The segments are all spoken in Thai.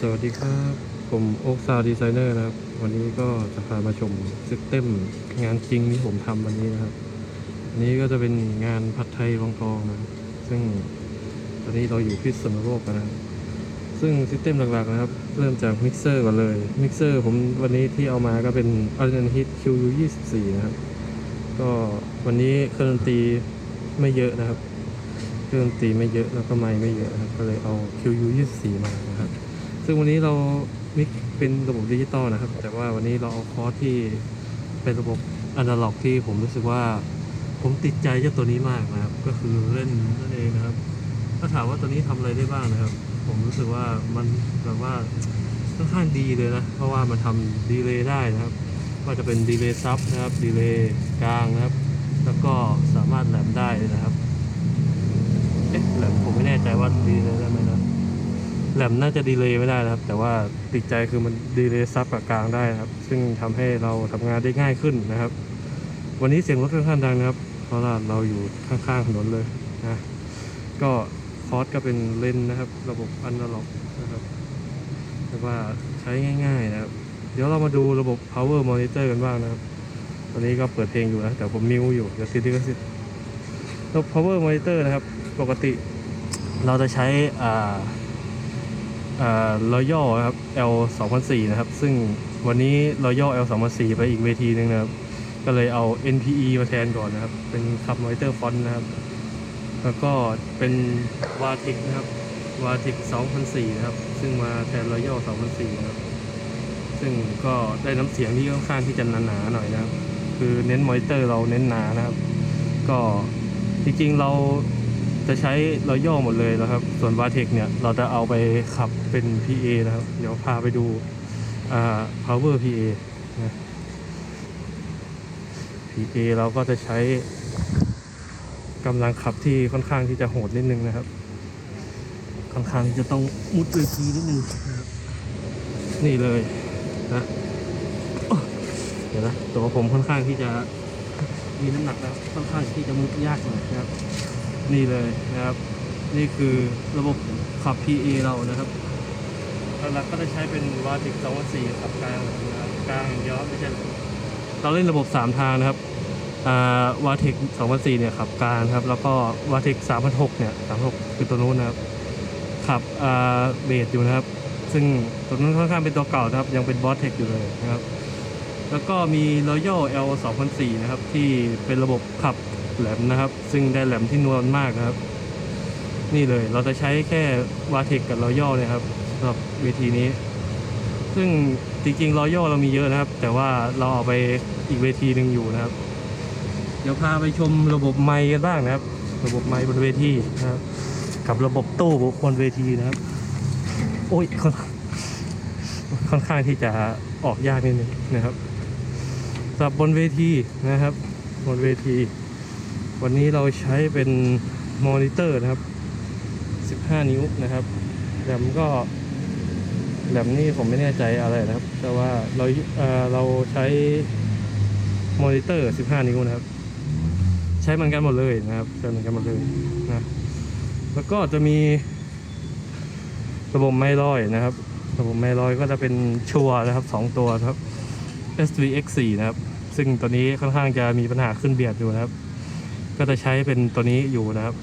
สวัสดีครับ ผมโอ๊กซาวดีไซเนอร์นะครับ วันนี้ก็จะพามาชมซิสเต็มงานจริงที่ผมทำวันนี้นะครับอันนี้ก็จะเป็นงานผัดไทยรองทองนะ ซึ่งตอนนี้เราอยู่พิษณุโลกนะครับซึ่งซิสเต็มหลักๆนะครับ เริ่มจากมิกเซอร์ก่อนเลย มิกเซอร์ผมวันนี้ที่เอามาก็เป็น a l t e r n a t i v QU24 นะครับ ก็วันนี้เครื่องดนตรีไม่เยอะนะครับ เครื่องดนตรีไม่เยอะแล้วก็ไมค์ไม่เยอะนะครับ ก็เลยเอา QU24 มานะครับ ซึ่งวันนี้เรามิกเป็นระบบดิจิตอลนะครับ แต่ว่าวันนี้เราเอาคอร์สที่เป็นระบบอนาล็อก ที่ผมรู้สึกว่าผมติดใจเจ้าตัวนี้มากนะครับ ก็คือเล่นนั่นเองนะครับ ถ้าถามว่าตัวนี้ทำอะไรได้บ้างนะครับ ผมรู้สึกว่ามันแบบว่าค่อนข้างดีเลยนะ เพราะว่ามันทำดีเลย์ได้นะครับก็จะเป็นดีเลย์ซับนะครับ ดีเลย์กลางนะครับ แล้วก็สามารถแหลมได้นะครับ เอ๊ะแหลมผมไม่แน่ใจว่าดีเลย์ได้ไหมนะ แหลมน่าจะดีเลย์ไม่ได้นะครับ แต่ว่าติดใจคือมันดีเลย์ซับกับกลางได้นะครับ ซึ่งทำให้เราทำงานได้ง่ายขึ้นนะครับ วันนี้เสียงรถค่อนข้างดังนะครับ เพราะว่าเราอยู่ข้างๆถนนเลยนะก็คอร์สก็เป็นเลนนะครับ ระบบอันาล็อกนะครับแต่ว่าใช้ง่าย ๆ นะครับ เดี๋ยวเรามาดูระบบ power monitor กันบ้างนะครับตอนนี้ก็เปิดเพลงอยู่นะแต่ผมมิวอยู่เดี๋ยวซิดก็ซิดระบบ power monitor นะครับ ปกติเราจะใช้อ่า อ่า Royal นะครับ L 2 0 0นะครับ ซึ่งวันนี้ Royal L 2 0 0ไปอีกเวทีหนึงนะครับ ก็เลยเอา NPE มาแทนก่อนนะครับ เป็นคับมอนิเตอร์ฟอนต์นะครับ แล้วก็เป็น v a t i c นะครับ v a t i c 2004นะครับ ซึ่งมาแทน Royal 2004นะครับ ซึ่งก็ได้น้ำเสียงที่ค่อนข้างที่จะหนาๆหน่อยนะครับ คือเน้นมอนิเตอร์เราเน้นหนานะครับ ก็จริงๆเรา จะใช้รอยย่อหมดเลยนะครับ ส่วน v a t e c เนี่ยเราจะเอาไปขับเป็น PA นะครับ เดี๋ยวพาไปดูอ่า power PA นะ PA เราก็จะใช้กำลังขับที่ค่อนข้างที่จะโหดนิดนึงนะครับ ค่อนข้างที่จะต้องมุดเวทีนิดนึงนี่เลยนะเดี๋ยวนะตัวผมค่อนข้างที่จะมีน้ำหนักนะครับค่อนข้างที่จะมุดยากหน่อยนะครับ นี่เลยนะครับ นี่คือระบบขับ PA เรานะครับหลักๆก็จะใช้เป็นวาติก2.4ขับกลางนะครับกลางอย่างเดียวไม่ใช่เราเล่นระบบ 3 ทางนะครับวาเทค2004เนี่ยขับกลางครับ แล้วก็วาเทค3,600เนี่ย3,600คือตัวนู้นนะครับ ขับเบสอยู่นะครับ ซึ่งตัวนู้นค่อนข้างเป็นตัวเก่านะครับ ยังเป็นบอสเทคอยู่เลยนะครับ แล้วก็มี Royal L 2004นะครับ ที่เป็นระบบขับ แหลมนะครับ ซึ่งได้แหลมที่นวลมากนะครับ นี่เลยเราจะใช้แค่วาเทคกับ Royal เนะครับสำหรับเวทีนี้ ซึ่งจริงๆ Royal เรามีเยอะนะครับ แต่ว่าเราเอาไปอีกเวทีหนึ่งอยู่นะครับ เดี๋ยวพาไปชมระบบไมค์กันบ้างนะครับ ระบบไมค์บนเวทีนะครับ กับระบบตู้บนเวทีนะครับ โอ้ยค่อนค่อนข้างที่จะออกยากนิดนึงนะครับสำหรับบนเวทีนะครับ บนเวที วันนี้เราใช้เป็นมอนิเตอร์นะครับ 15 นิ้วนะครับแหลมก็แหลมนี่ผมไม่แน่ใจอะไรนะครับ แต่ว่าเราเเราใช้มอนิเตอร์ 15 นิ้วนะครับ ใช้เหมือนกันหมดเลยนะครับใช้เหมือนกันหมดเลยนะแล้วก็จะมีระบบไม่ลอยนะครับ ระบบไม่ลอยก็จะเป็นชัวนะครับสองตัวครับ SVX4 นะครับ ซึ่งตัวนี้ค่อนข้างจะมีปัญหาขึ้นเบียดอยู่นะครับ ก็จะใช้เป็นตัวนี้อยู่นะครับ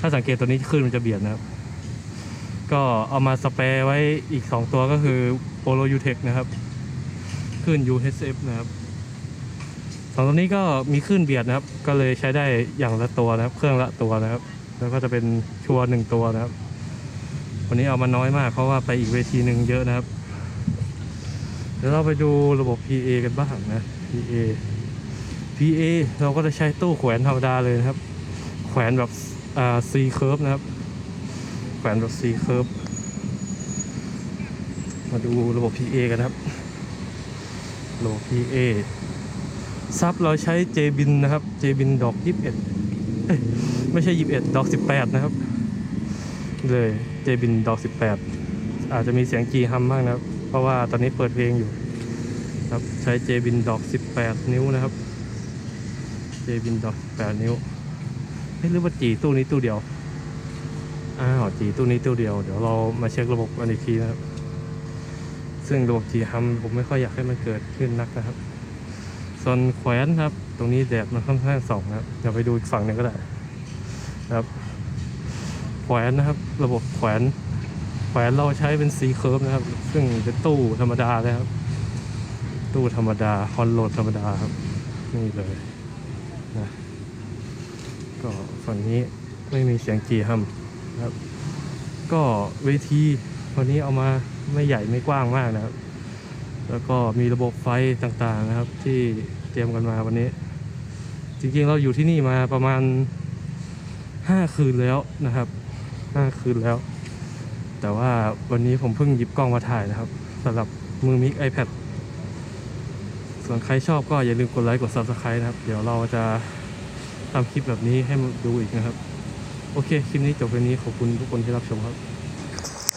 ถ้าสังเกตตัวนี้ขึ้นมันจะเบียดนะครับ ก็เอามาสเปรย์ไว้อีก 2 ตัวก็คือ Polo UTEC นะครับขึ้น UHF นะครับสองตัวนี้ก็มีขึ้นเบียดนะครับ ก็เลยใช้ได้อย่างละตัวนะครับ เครื่องละตัวนะครับ แล้วก็จะเป็นชัวร์หนึ่งตัวนะครับ วันนี้เอามาน้อยมากเพราะว่าไปอีกเวทีหนึ่งเยอะนะครับ เดี๋ยวเราไปดูระบบ PA กันบ้างนะ PA PA เราก็จะใช้ตู้แขวนธรรมดาเลยนะครับ แขวนแบบอ่า C curve นะครับ แขวนแบบ C curve มาดูระบบ PA กันครับ ระบบ PA ซับเราใช้ JBin นะครับ JBin ดอก 21เอ้ยไม่ใช่ 21 ดอก 18 นะครับ เลย JBin ดอก 18 อาจจะมีเสียง G ฮัมบ้างนะครับ เพราะว่าตอนนี้เปิดเพลงอยู่ครับใช้ JBin ดอก 18 นิ้วนะครับ JBin ดอก18นิ้วเอ๊ะหรือว่าจีตู้นี้ตู้เดียวอ้าวจีตู้นี้ตู้เดียว เดี๋ยวเรามาเช็คระบบกันอีกทีนะครับ ซึ่งระบบจีฮัมผมไม่ค่อยอยากให้มันเกิดขึ้นนักนะครับส่วนแขวนครับ ตรงนี้แดดมันค่อนข้างส่องนะครับเดี๋ยวไปดูอีกฝั่งหนึงก็ได้ครับแขวนนะครับ ระบบแขวนแขวนเราใช้เป็นซีเคิร์ฟนะครับ ซึ่งเป็นตู้ธรรมดาเลยครับ ตู้ธรรมดาคอนโหลดธรรมดาครับ นี่เลย นะก็ฝั่งนี้ไม่มีเสียงจีฮัมนะครับ ก็เวทีวันนี้เอามาไม่ใหญ่ไม่กว้างมากนะครับ แล้วก็มีระบบไฟต่างๆนะครับ ที่เตรียมกันมาวันนี้ จริงๆเราอยู่ที่นี่มาประมาณห้าคืนแล้วนะครับห้าคืนแล้ว แต่ว่าวันนี้ผมเพิ่งหยิบกล้องมาถ่ายนะครับสำหรับมือมิก iPad ส่วนใครชอบก็อย่าลืมกดไลค์กด Subscribe นะครับ เดี๋ยวเราจะทำคลิปแบบนี้ให้มาดูอีกนะครับ โอเค คลิปนี้จบไปนี้ขอบคุณทุกคนที่รับชมครับ